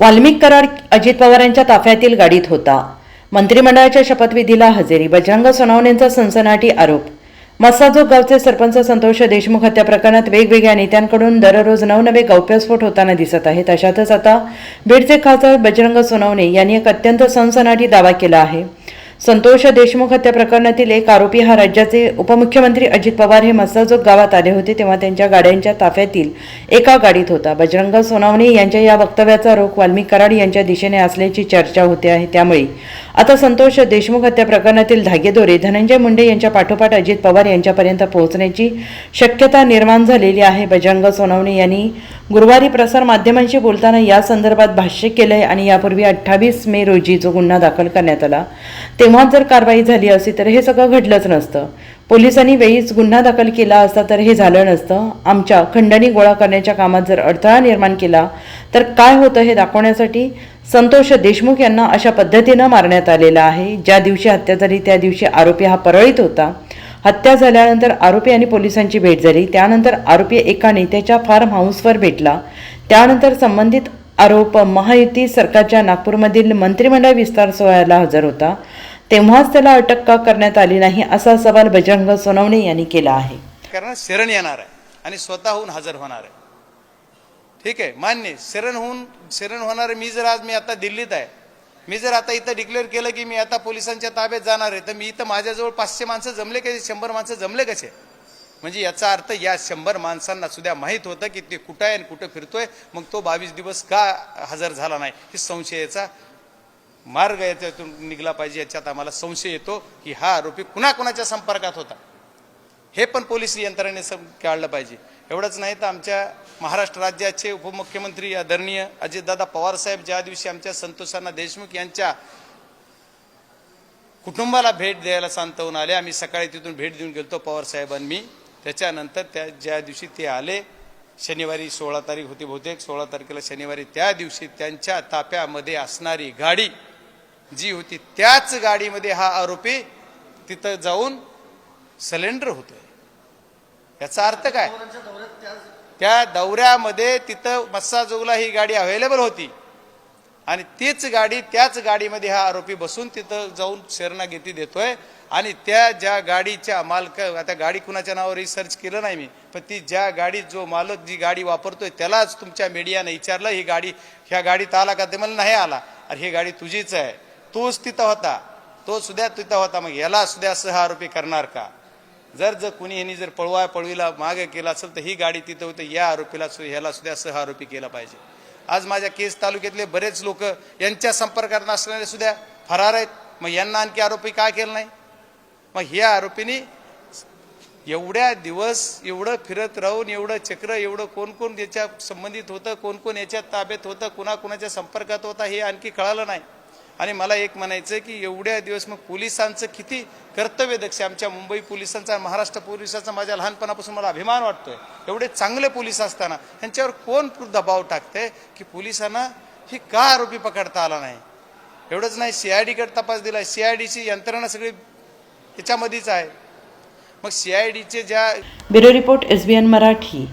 वाल्मिक कराड अजित पवारांच्या ताफ्यातील गाडीत होता. मंत्रिमंडळाच्या शपथविधीला हजेरी बजरंग सोनावणेंचा सनसनाटी आरोप. मसाजोग गावचे सरपंच संतोष देशमुख हत्या प्रकरणात वेगवेगळ्या नेत्यांकडून दररोज नवनवे गौप्यस्फोट होताना दिसत आहेत. अशातच आता बीडचे खासदार बजरंग सोनवणे यांनी एक अत्यंत सनसनाटी दावा केला आहे. संतोष देशमुख हत्या प्रकरणातील एक आरोपी हा राज्याचे उपमुख्यमंत्री अजित पवार हे मसाजोग गावात आले होते तेव्हा त्यांच्या गाड्यांच्या ताफ्यातील एका गाडीत होता. बजरंग सोनावणे यांच्या या वक्तव्याचा रोख वाल्मिक कराड यांच्या दिशेने असल्याची चर्चा होते आहे त्यामुळे आता संतोष देशमुख हत्या प्रकरणातील धागेदोरे धनंजय मुंडे यांच्या पाठोपाठ अजित पवार यांच्यापर्यंत पोहोचण्याची शक्यता निर्माण झालेली आहे. बजरंग सोनवणे यांनी गुरुवारी प्रसार माध्यमांशी बोलताना या संदर्भात भाष्य केलं आहे आणि यापूर्वी अठ्ठावीस मे रोजी जो गुन्हा दाखल करण्यात आला तेव्हाच जर कारवाई झाली असती तर हे सगळं घडलंच नसतं. पोलिसांनी वेळीच गुन्हा दाखल केला असता तर हे झालं नसतं. आमच्या खंडणी गोळा करण्याच्या कामात जर अडथळा निर्माण केला तर काय होतं हे दाखवण्यासाठी संतोष देशमुख यांना अशा पद्धतीनं मारण्यात आलेलं आहे. ज्या दिवशी हत्या झाली त्या दिवशी आरोपी हा परळीत होता. हत्या झाल्यानंतर आरोपी आणि पोलिसांची भेट झाली. त्यानंतर आरोपी एका नेत्याच्या फार्म हाऊसवर भेटला. त्यानंतर संबंधित आरोप महायुती सरकारच्या नागपूरमधील मंत्रिमंडळ विस्तार सोहळ्याला हजर होता. तेव्हाच त्याला अटक का करण्यात आली नाही असा सवाल बजरंग सोनवणे यांनी केला आहे. कारण शरण येणार आहे आणि स्वतःहून हजर होणार आहे. ठीक आहे मान्य शरण होऊन शरण होणार मी जर आज मी आता दिल्लीत आहे. मी जर आता इथं डिक्लेअर केलं की मी आता पोलिसांच्या ताब्यात जाणार आहे तर मी इथं माझ्याजवळ पाचशे माणसं जमले कसे शंभर माणसं जमले कसे? म्हणजे याचा अर्थ या शंभर माणसांना सुद्धा माहीत होतं की ते कुठं आहे आणि कुठं फिरतोय मग तो बावीस दिवस का हजर झाला नाही हे संशयाचा मार्ग याच्यातून निघला पाहिजे याच्यात आम्हाला संशय येतो की हा आरोपी कुणाकुणाच्या संपर्कात होता. हे पण पोलीस यंत्रणेने सम काढलं पाहिजे. एवढंच नाही तर आमच्या महाराष्ट्र राज्याचे उपमुख्यमंत्री आदरणीय अजितदादा पवारसाहेब ज्या दिवशी आमच्या संतोषांना देशमुख यांच्या कुटुंबाला भेट द्यायला सांतवून आले आम्ही सकाळी तिथून भेट देऊन गेलो पवारसाहेबांनी मी. त्याच्यानंतर त्या ज्या दिवशी ते आले शनिवारी सोळा तारीख होती बहुतेक सोळा तारखेला शनिवारी त्या दिवशी त्यांच्या ताप्यामध्ये असणारी गाडी जी होती त्याच गाडीमध्ये हा आरोपी तिथं जाऊन सिलेंडर होतोय. याचा अर्थ काय? त्या दौऱ्यामध्ये तिथं मस्साजोगला ही गाडी अवेलेबल होती. आणि तीच गाडी त्याच गाडीमध्ये हा आरोपी बसून तिथं जाऊन शरणागती देतोय. आणि त्या ज्या गाडीच्या मालक आता गाडी कुणाच्या नावावर रिसर्च केलं नाही मी पण ती ज्या गाडीत जो मालक जी गाडी वापरतोय त्यालाच तुमच्या मीडियाने विचारलं ही गाडी ह्या गाडीत आला का? ते मला नाही आला. अरे ही गाडी तुझीच आहे. तोच तिथं होता. तो सुद्धा तिथं होता. मग याला सुद्धा सह आरोपी करणार का? जर जर कुणी यांनी जर पळवा पळवीला मागे केला असेल तर ही गाडी तिथं होतं. या आरोपीला सु- ह्याला सुद्धा सह आरोपी केला पाहिजे. आज माझ्या केस तालुक्यातले बरेच लोक यांच्या संपर्कात नसणारे सुद्धा फरार आहेत. मग यांना आणखी आरोपी का केलं नाही? मग ह्या आरोपींनी एवढ्या दिवस एवढं फिरत राहून एवढं चक्र एवढं कोण कोण याच्या संबंधित होतं कोण कोण याच्या ताब्यात होतं कुणाकुणाच्या संपर्कात होता हे आणखी कळालं नाही. आणि मला एक म्हणायचं की एवढ्या दिवस मग पोलिसांचं किती कर्तव्य दक्ष आमच्या मुंबई पोलिसांचा महाराष्ट्र पोलिसांचा माझ्या लहानपणापासून मला अभिमान वाटतोय. एवढे चांगले पोलीस असताना यांच्यावर कोण दबाव टाकतंय की पोलिसांना ही का आरोपी पकडता आला नाही? एवढंच नाही सीआयडीकडे तपास दिला सीआयडीची यंत्रणा सगळी याच्यामध्येच आहे. मग सीआयडीचे ज्या bureau report S B N Marathi.